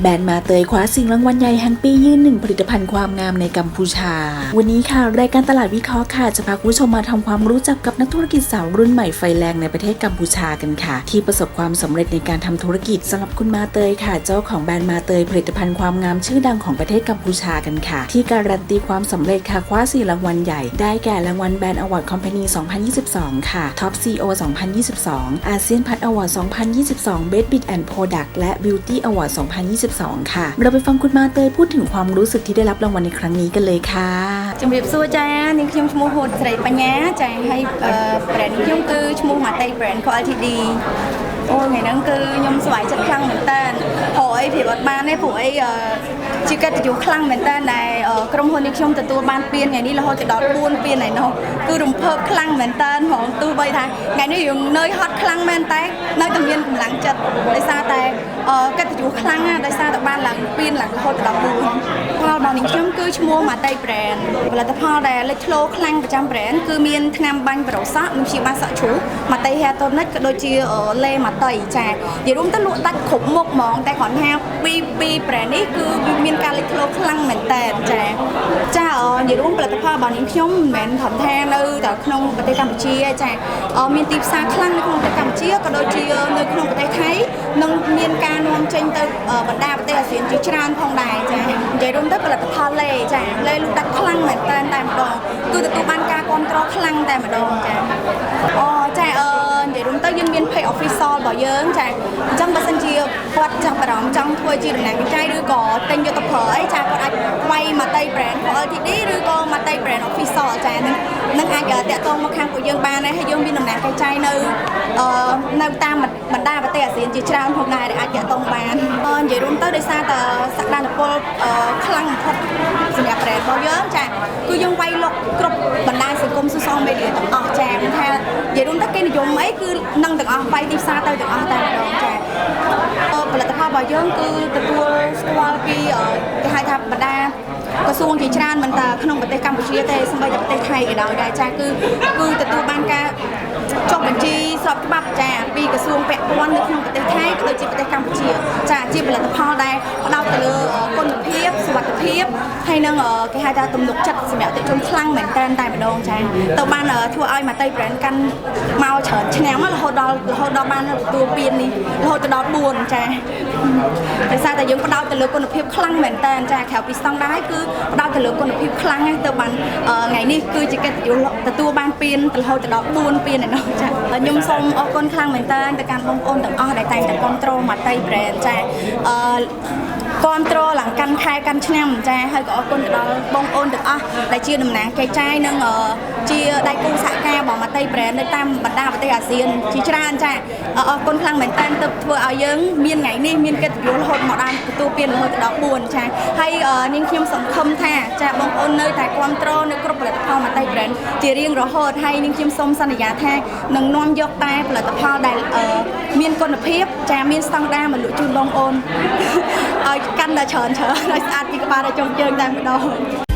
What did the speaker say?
แบรนด์มาเตยคว้าสิ่งรางวัลใหญ่แห่งปียืนหนึ่งผลิตภัณฑ์ความงามในกัมพูชา วันนี้ค่ะ รายการตลาดวิเคราะห์ค่ะ จะพาคุณผู้ชมมาทำความรู้จักกับนักธุรกิจสาวรุ่นใหม่ไฟแรงในประเทศกัมพูชากันค่ะ ที่ประสบความสำเร็จในการทำธุรกิจสำหรับคุณมาเตยค่ะ เจ้าของแบรนด์มาเตยผลิตภัณฑ์ความงามชื่อดังของประเทศกัมพูชากันค่ะ ที่การันตีความสำเร็จค่ะคว้าสี่รางวัลใหญ่ได้แก่รางวัลแบรนด์อวอร์ดคอมพานี 2022 ค่ะ Top CEO 2022อาเซียนพัฒอวอร์ด2022 Best Bid and Product และ Beauty Award 2022 12 ค่ะ เราไปฟังคุณมาเตยพูดถึงความรู้สึกที่ได้รับรางวัลในครั้งนี้กันเลยค่ะจงเบียบสู้ใจ នាងខ្ញុំឈ្មោះហូតស្រីបញ្ញាចាហើយអឺ brand ខ្ញុំគឺឈ្មោះ Matei brand Co Ltd អូថ្ងៃហ្នឹងគឺខ្ញុំស្វែងចិត្តខ្លាំងមែនតើព្រោះអីព្រៀបអត់បានទេព្រោះអីអឺជាកិត្តិយសខ្លាំងមែនតើដែលអឺក្រុមហ៊ុននេះខ្ញុំទទួលបានពានថ្ងៃនេះរហូតទៅដល់4ពានហើយនោះគឺរំភើបខ្លាំងមែនតើហ្មងទោះបីថាថ្ងៃនេះយើងនឿយហត់ខ្លាំងមែនតែនៅតែមានកម្លាំងចិត្តដោយសារតែអឺកិត្តិយសខ្លាំងណាស់ដោយសារតែបានឡើងពានឡើងរហូតទៅដល់4ផល របស់នាងខ្ញុំគឺឈ្មោះ Matei brand ផលិតផលដែលលេចធ្លោខ្លាំងប្រចាំ brand គឺមានថ្នាំបាញ់ប្រូសក់និងព្យាបាលសក់ជ្រូក Matei hair tonic ក៏ដូចជាអឺលេ Matei ចានិយាយរួមទៅលក់ដាច់គ្រប់មុខហ្មងតែគ្រាន់ថាពីពី brand នេះគឺវាមានការលេចធ្លោខ្លាំងមែនតើចាចាអឺនិយាយរួម ផលិតផលរបស់នាងខ្ញុំមិនមែនត្រឹមថានៅតែក្នុងប្រទេសកម្ពុជាទេចាអឺមានទីផ្សារខ្លាំងនៅក្នុងប្រទេសកម្ពុជាក៏ដូចជានៅក្នុងប្រទេសថៃនិងមានការនាំចេញទៅអឺបណ្ដាប្រទេសអាស៊ានជាច្រើនផងដែរចានិយាយរួមទៅផលិតផលលេចាលេលក់ដាច់ខ្លាំងមែនតើតែម្ដងគឺទទួលបានការគ្រប់គ្រងខ្លាំងតែម្ដងចាអូចាអឺនិយាយរួមទៅយើងមាន page official របស់យើងចាអញ្ចឹងបើសិនជាគាត់ចាប់អារម្មណ៍ចង់ធ្វើជាតំណាងវិច័យឬក៏ទិញយកទៅប្រើអីចាគាត់អាចវាយ Matei brand của LTD ឬក៏ Matei brand official ចានឹងនឹងអាចតាក់ទងមកខាងពួកយើងបានដែរហើយយើងមានតំណាងវិច័យនៅអឺនៅតាមបណ្ដាប្រទេសអាស៊ានជាច្រើនផងដែរដែលអាចតាក់ទងបានអឺនិយាយរួមទៅដោយសារតែសក្តានុពលអឺខ្លាំងបំផុតសម្រាប់ brand របស់យើងចាគឺយើងវាយលុកគ្រប់បណ្ដាញសង្គម social media ទាំងអស់ចាមិនថានិយាយរួមទៅគេនិយមអីគឺ នឹងទាំងអស់វាយទីផ្សារទៅទាំងអស់តែម្ដងចាអឺផលិតផលរបស់យើងគឺទទួលស្គាល់ពីអឺគេហៅថាបណ្ដាក្រសួងជាច្រើនមិនតែក្នុងប្រទេសកម្ពុជាទេសូម្បីតែប្រទេសថៃក៏ដោយដែរចាគឺគឺទទួលបានការចុះបញ្ជីស្របច្បាប់ចាពីក្រសួងពាក់ព័ន្ធនៅក្នុងប្រទេសថៃក៏ដូចជាប្រទេសកម្ពុជាចាជាផលិតផលដែលផ្ដោតទៅលើគុណភាពសុវត្ថិភាព ហើយនឹងគេហៅថាទំនុកចិត្តសម្រាប់អតិថិជនខ្លាំងមែនតើតែម្ដងចាទៅបានធ្វើឲ្យ Matei brand កាន់មកច្រើនឆ្នាំរហូតដល់រហូតដល់បានទទួលពាននេះរហូតទៅដល់4ចាដោយសារតែយើងផ្ដោតទៅលើគុណភាពខ្លាំងមែនតើចាក្រៅពីស្តង់ដារគឺផ្ដោតទៅលើគុណភាពខ្លាំងហ្នឹងទៅបានថ្ងៃនេះគឺជាកិត្តិយសទទួលបានពានរហូតទៅដល់4ពានឯណោះចាខ្ញុំសូមអរគុណខ្លាំងមែនតើទៅកាន់បងប្អូនទាំងអស់ដែលតែងតែគ្រប់គ្រង Matei brand ចាអឺ គ្រប់គ្រងឡើងកាន់ខែកាន់ឆ្នាំចាហើយក៏អរគុណទៅដល់បងប្អូនទាំងអស់ដែលជាតំណាងចែកចាយនិងជាដៃគូសហកា ររបស់ Matei brand នៅតាមបណ្ដាប្រទេសអាស៊ានជាច្រើនចាអរគុណខ្លាំងមែនតើទៅធ្វើឲ្យយើងមានថ្ងៃនេះមានកិត្តិយសរហូតមកដល់ទទួលពានរហូតដល់4ចាហើយនាងខ្ញុំសង្ឃឹមថាចាបងប្អូននៅតែគ្រប់គ្រងនៅគ្រប់ផលិតផល Matei brand ជារៀងរហូតហើយនាងខ្ញុំសូមសន្យាថានឹងនាំយកតែផលិតផលដែលមានគុណភាពចាមានស្តង់ដារមកលក់ជូនបងប្អូនឲ្យកាន់តែច្រើនច្រើនឲ្យស្អាតពីក្បាលដល់ចុងជើងតែម្ដង